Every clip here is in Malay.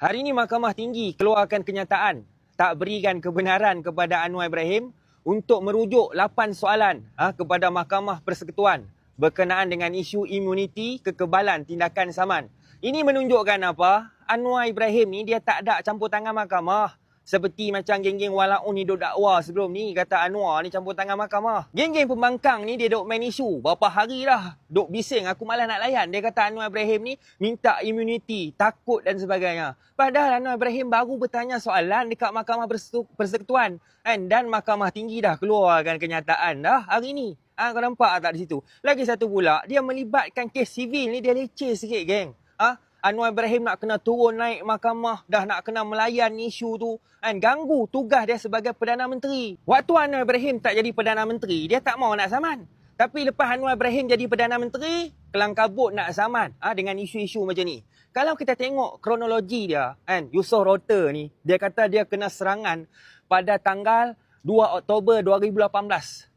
Hari ini Mahkamah Tinggi keluarkan kenyataan tak berikan kebenaran kepada Anwar Ibrahim untuk merujuk 8 soalan ha, kepada Mahkamah Persekutuan berkenaan dengan isu imuniti kekebalan tindakan saman. Ini menunjukkan apa? Anwar Ibrahim ni dia tak ada campur tangan mahkamah. Seperti macam geng-geng walaun ni duk dakwa sebelum ni kata Anwar ni campur tangan mahkamah. Geng-geng pembangkang ni dia duk main isu. Berapa hari dah duk bising aku malah nak layan. Dia kata Anwar Ibrahim ni minta immunity, takut dan sebagainya. Padahal Anwar Ibrahim baru bertanya soalan dekat Mahkamah Persekutuan. Kan? Dan Mahkamah Tinggi dah keluarkan kenyataan dah hari ni. Ha, kau nampak tak di situ? Lagi satu pula, dia melibatkan kes sivil ni dia leceh sikit geng. Ha? Anwar Ibrahim nak kena turun naik mahkamah, dah nak kena melayan isu tu, kan ganggu tugas dia sebagai Perdana Menteri. Waktu Anwar Ibrahim tak jadi Perdana Menteri, dia tak mau nak saman. Tapi lepas Anwar Ibrahim jadi Perdana Menteri, kelang kabut nak saman ha, dengan isu-isu macam ni. Kalau kita tengok kronologi dia, kan, Yusof Rota ni, dia kata dia kena serangan pada tanggal 2 Oktober 2018.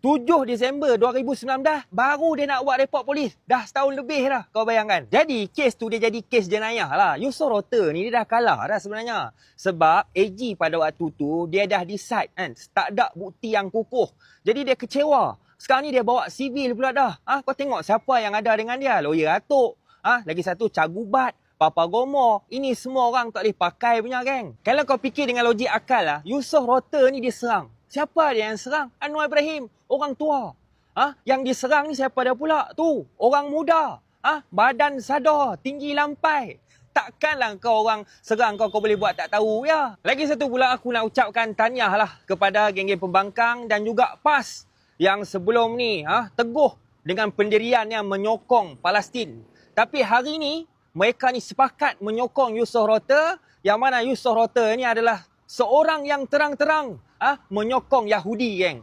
7 Disember 2019 baru dia nak buat report polis. Dah setahun lebih dah kau bayangkan. Jadi kes tu dia jadi kes jenayah lah. Yusof Rota ni dia dah kalah dah sebenarnya. Sebab AG pada waktu tu dia dah decide kan. Tak ada bukti yang kukuh. Jadi dia kecewa. Sekarang ni dia bawa sivil pula dah. Ah, ha, kau tengok siapa yang ada dengan dia. Lawyer Atok. Ah, ha, lagi satu Cagubat. Papa Gomo. Ini semua orang tak boleh pakai punya geng. Kalau kau fikir dengan logik akal lah. Yusof Rota ni dia serang. Siapa dia yang serang? Anwar Ibrahim, orang tua. Ha? Yang diserang ni siapa dia pula? Tu, orang muda. Ha? Badan sadar, tinggi lampai. Takkanlah kau orang serang kau, kau boleh buat tak tahu ya. Lagi satu pula aku nak ucapkan tahniah lah kepada geng-geng pembangkang dan juga PAS yang sebelum ni ha, teguh dengan pendirian yang menyokong Palestin. Tapi hari ni mereka ni sepakat menyokong Yusof Rota yang mana Yusof Rota ni adalah seorang yang terang-terang ah menyokong Yahudi geng.